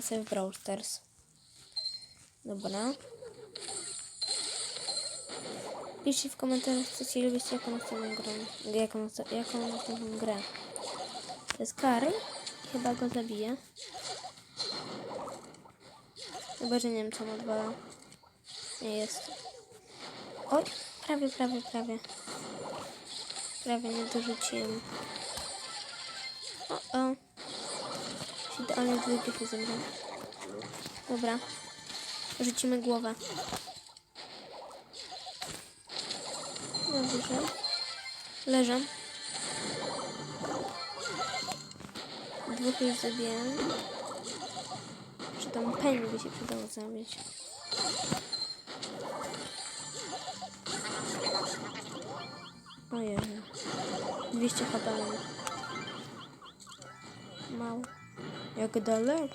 Zagramy sobie w Brawl. Dobra. Piszcie w komentarzach, co chcielibyście, jaką następną grę. Jaką, jaką następną grę. To jest Karl. Chyba go zabiję. Chyba, że nie wiem, co ma dwa. Nie jest. Oj, prawie, prawie, prawie. Prawie nie dorzuciłem. O, o. Idealnie dwie gryfy zebrałem. Dobra. Rzucimy głowę. Dobrze. Leżę. Dwóch już zabiłem. Czy tam Penny by się przydało zabić. Ojej. 200 HP Jak daleko.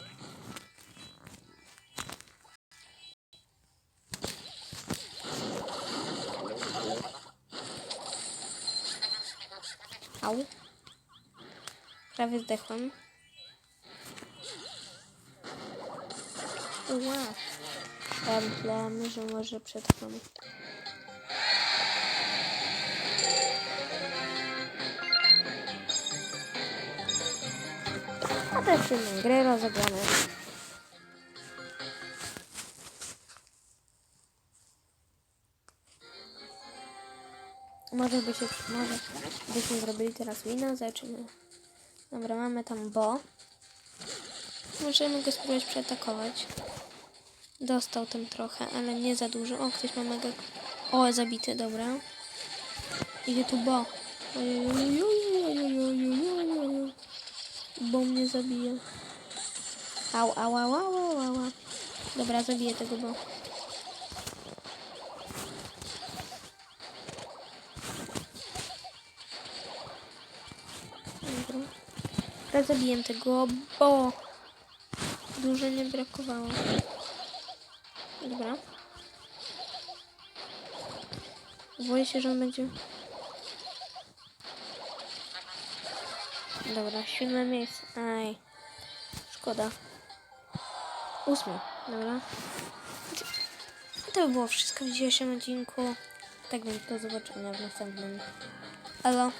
Au. Prawie zdechłem. Ła. Ja myślałem, że może przetrwam. A też grę rozegramy. Może by się, może byśmy zrobili teraz wina, zobaczymy. Dobra, mamy tam Bo. Możemy go spróbować przeatakować. Dostał tam trochę, ale nie za dużo. O, ktoś ma mega... O, zabity, dobra. Idzie tu Bo. Ojojojojojojojojojojojo. Bo mnie zabije. Au, au, au, au, au, au. Dobra, zabiję tego Bo. Dobra. Teraz zabiję tego, bo dużo nie brakowało. Dobra. Boję się, że on będzie... Dobra, siódme miejsce. Aj. Szkoda. Ósme. Dobra. To by było wszystko w dzisiejszym odcinku. Tak więc do zobaczenia w następnym. Elo.